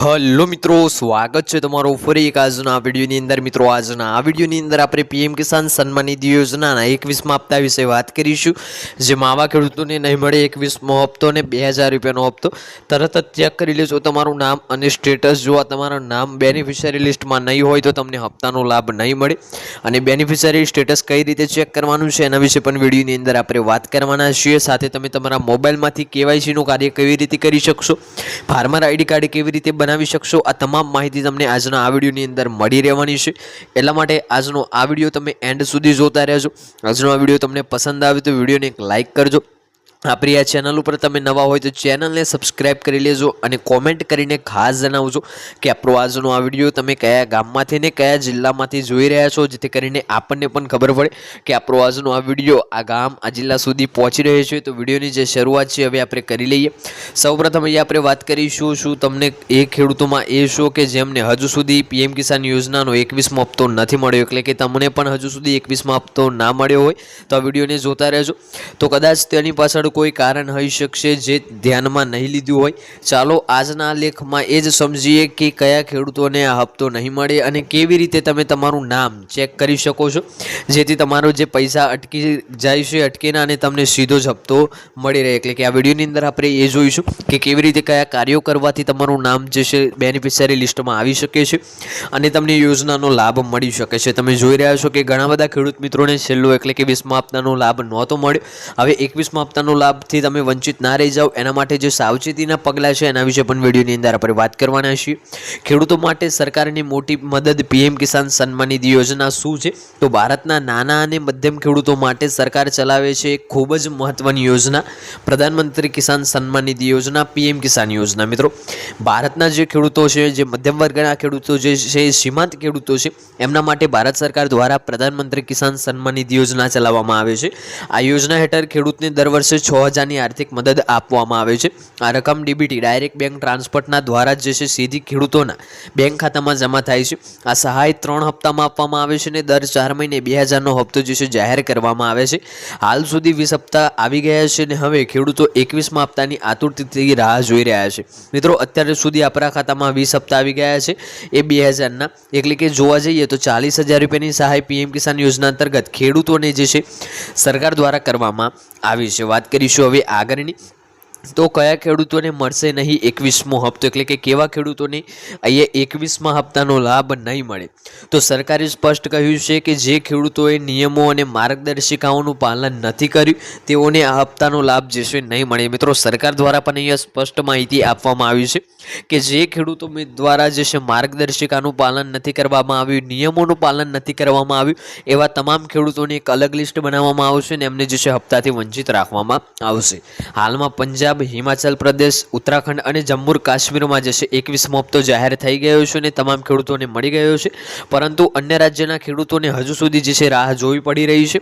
Hello મિત્રો, સ્વાગત છે તમારું ફરી એક આજના વિડીયોની અંદર. મિત્રો, આજના આ વિડીયોની અંદર આપણે પીએમ કિસાન સન્માન નિધિ યોજનાના એકવીસમાં હપ્તા વિશે વાત કરીશું, જેમાં આવા ખેડૂતોને નહીં મળે એકવીસમો હપ્તો ને બે હજાર રૂપિયાનો હપ્તો. તરત જ ચેક કરી લેજો તમારું નામ અને સ્ટેટસ. જોવા તમારું નામ બેનિફિશિયરી લિસ્ટમાં નહીં હોય તો તમને હપ્તાનો લાભ નહીં મળે. અને બેનિફિશિયરી સ્ટેટસ કઈ રીતે ચેક કરવાનું છે એના વિશે પણ વિડીયોની અંદર આપણે વાત કરવાના છીએ. સાથે તમે તમારા મોબાઈલમાંથી કેવાયસીનું કાર્ય કેવી રીતે કરી શકશો? ફાર્મર આઈડી કાર્ડ કેવી રીતે બનાવી શકશો. આ તમામ માહિતી તમને આજના આ વિડીયોની અંદર મળી રહેવાની છે. એટલા માટે આજનો આ વીડિયો તમે એન્ડ સુધી જોતા રહેજો. આજનો આ વીડિયો તમને પસંદ આવે તો વિડીયોને એક લાઇક કરજો. આપણી આ ચેનલ ઉપર તમે નવા હોય તો ચેનલને સબસ્ક્રાઇબ કરી લેજો અને કોમેન્ટ કરીને ખાસ જણાવજો કે આપણો આજનો આ વીડિયો તમે કયા ગામમાંથી ને કયા જિલ્લામાંથી જોઈ રહ્યા છો, જેથી કરીને આપણને પણ ખબર પડે કે આપણો આજનો આ વીડિયો આ ગામ, આ જિલ્લા સુધી પહોંચી રહ્યો છે. તો વિડીયોની જે શરૂઆત છે, હવે આપણે કરી લઈએ. સૌપ્રથમ અહીંયા આપણે વાત કરીશું શું તમને એ ખેડૂતોમાં એ શો કે જેમને હજુ સુધી પીએમ કિસાન યોજનાનો એકવીસમો હપ્તો નથી મળ્યો, એટલે કે તમને પણ હજુ સુધી એકવીસમો હપ્તો ના મળ્યો હોય, તો આ વિડીયોને જોતા રહેજો. તો કદાચ તેની પાછળ કોઈ કારણ હોઈ શકશે જે ધ્યાનમાં નહીં લીધું હોય. ચાલો આજના લેખમાં એ જ સમજીએ કે કયા ખેડૂતોને આ હપ્તો નહીં મળે અને કેવી રીતે તમે તમારું નામ ચેક કરી શકો છો. જેથી તમારો જે પૈસા અટકી જાય છે અટકેના અને તમને સીધો જ હપ્તો મળી રહે. એટલે કે આ વિડીયોની અંદર આપણે એ જોઈશું કે કેવી રીતે કયા કાર્યો કરવાથી તમારું નામ જે છે બેનિફિશિયરી લિસ્ટમાં આવી શકે છે અને તમને યોજનાનો લાભ મળી શકે છે. તમે જોઈ રહ્યા છો કે ઘણા બધા ખેડૂત મિત્રોને છેલ્લો એટલે કે વીસમા હપ્તાનો લાભ નહોતો મળ્યો. હવે એકવીસમા હપ્તાનો લાભથી તમે વંચિત ના રહી જાઓ. એના માટે જે સાવચેતીના પગલાં છે, એના વિશે પણ વિડીયોની અંદર આપણે વાત કરવાના છીએ. ખેડૂતો માટે સરકારની મોટી મદદ પીએમ કિસાન સન્માન નિધિ યોજના શું છે? તો ભારતના નાના અને મધ્યમ ખેડૂતો માટે સરકાર ચલાવે છે એક ખૂબ જ મહત્વની યોજના, પ્રધાનમંત્રી કિસાન સન્માન નિધિ યોજના, પીએમ કિસાન યોજના. મિત્રો, ભારતના જે ખેડૂતો છે, જે મધ્યમ વર્ગના ખેડૂતો જે છે સીમાંત ખેડૂતો છે, એમના માટે ભારત સરકાર દ્વારા પ્રધાનમંત્રી કિસાન સન્માન નિધિ યોજના ચલાવવામાં આવે છે. આ યોજના હેઠળ ખેડૂતને દર વર્ષે છ હજારની આર્થિક મદદ આપવામાં આવે છે. આ રકમ ડીબીટી ડાયરેક્ટ બેંક ટ્રાન્સફરના દ્વારા જે છે સીધી ખેડૂતોના બેંક ખાતામાં જમા થાય છે. આ સહાય ત્રણ હપ્તામાં આપવામાં આવે છે અને દર ચાર મહિને બે હજારનો હપ્તો જે છે જાહેર કરવામાં આવે છે. હાલ સુધી વીસ હપ્તા આવી ગયા છે અને હવે ખેડૂતો એકવીસમાં હપ્તાની આતુરતાથી રાહ જોઈ રહ્યા છે. મિત્રો, અત્યાર સુધી આપણા ખાતામાં વીસ હપ્તા આવી ગયા છે. એ બે હજારના. એટલે કે જોવા જઈએ તો ચાલીસ હજાર રૂપિયાની સહાય પીએમ કિસાન યોજના અંતર્ગત ખેડૂતોને જે છે સરકાર દ્વારા કરવામાં આવી છે. વાત કરીશું. હવે આગળની તો કયા ખેડૂતોને મળશે નહીં એકવીસમો હપ્તો? એટલે કે કેવા ખેડૂતોને અહીંયા એકવીસમા હપ્તાનો લાભ નહીં મળે? તો સરકારે સ્પષ્ટ કહ્યું છે કે જે ખેડૂતોએ નિયમો અને માર્ગદર્શિકાઓનું પાલન નથી કર્યું, તેઓને આ હપ્તાનો લાભ જે છે નહીં મળે. મિત્રો, સરકાર દ્વારા પણ અહીંયા સ્પષ્ટ માહિતી આપવામાં આવી છે કે જે ખેડૂતો દ્વારા જે છે માર્ગદર્શિકાનું પાલન નથી કરવામાં આવ્યું, નિયમોનું પાલન નથી કરવામાં આવ્યું, એવા તમામ ખેડૂતોની એક અલગ લિસ્ટ બનાવવામાં આવશે અને એમને જે છે હપ્તાથી વંચિત રાખવામાં આવશે. હાલમાં પંજાબ હિમાચલ પ્રદેશ, ઉત્તરાખંડ અને જમ્મુ કાશ્મીરમાં જે એકવીસમો હપ્તો જાહેર થઈ ગયો છે અને તમામ ખેડૂતોને મળી ગયો છે. પરંતુ અન્ય રાજ્યના ખેડૂતોને હજુ સુધી જે છે રાહ જોવી પડી રહી છે.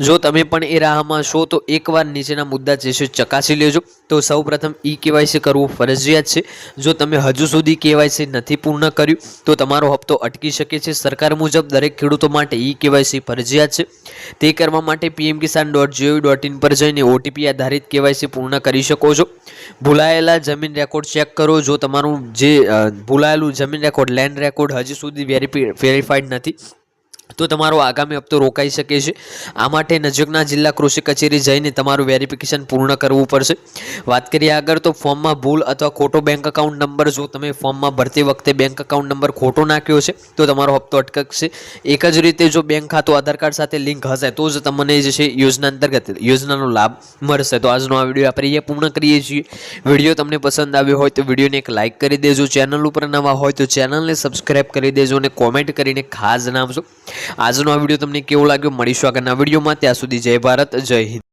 જો તમે પણ એ રાહમાં છો તો એકવાર નીચેના મુદ્દા જે છે ચકાસી લેજો. તો સૌ પ્રથમ ઈ કેવાયસી કરવું ફરજિયાત છે. જો તમે હજુ સુધી કેવાયસી નથી પૂર્ણ કર્યું, તો તમારો હપ્તો અટકી શકે છે. સરકાર મુજબ દરેક ખેડૂતો માટે ઈ કેવાયસી ફરજિયાત છે. તે કરવા માટે PM Kisan dot GOV dot in પર જઈને ઓટીપી આધારિત કેવાયસી પૂર્ણ કરી શકો છો. ભૂલાયેલા જમીન રેકોર્ડ ચેક કરો. જો તમારું જે ભૂલાયેલું જમીન રેકોર્ડ લેન્ડ રેકોર્ડ હજી સુધી વેરીફી વેરીફાઈડ નથી. તો તમારો આગામી હપ્તો રોકાઈ શકે છે. આ માટે નજીકના જિલ્લા કૃષિ કચેરી જઈને તમારું વેરિફિકેશન પૂર્ણ કરવું પડશે. વાત કરીએ આગળ તો ફોર્મમાં ભૂલ અથવા ખોટો બેંક અકાઉન્ટ નંબર, જો તમે ફોર્મમાં ભરતી વખતે બેંક અકાઉન્ટ નંબર ખોટો નાખ્યો છે, તો તમારો હપ્તો અટકશે. એક જ રીતે જો બેંક ખાતું આધાર કાર્ડ સાથે લિંક હશે, તો જ તમને જે છે યોજના અંતર્ગત યોજનાનો લાભ મળશે. તો આજનો આ વીડિયો આપણે અહીંયા પૂર્ણ કરીએ છીએ. વીડિયો તમને પસંદ આવ્યો હોય તો વિડીયોને એક લાઇક કરી દેજો. ચેનલ ઉપર નવા હોય તો ચેનલને સબસ્ક્રાઈબ કરી દેજો અને કોમેન્ટ કરીને ખાસ જણાવજો. આજનો આ વીડિયો તમને કેવો લાગ્યો? મળીશું આગળના વિડીયોમાં. ત્યાં સુધી જય ભારત, જય હિન્દ.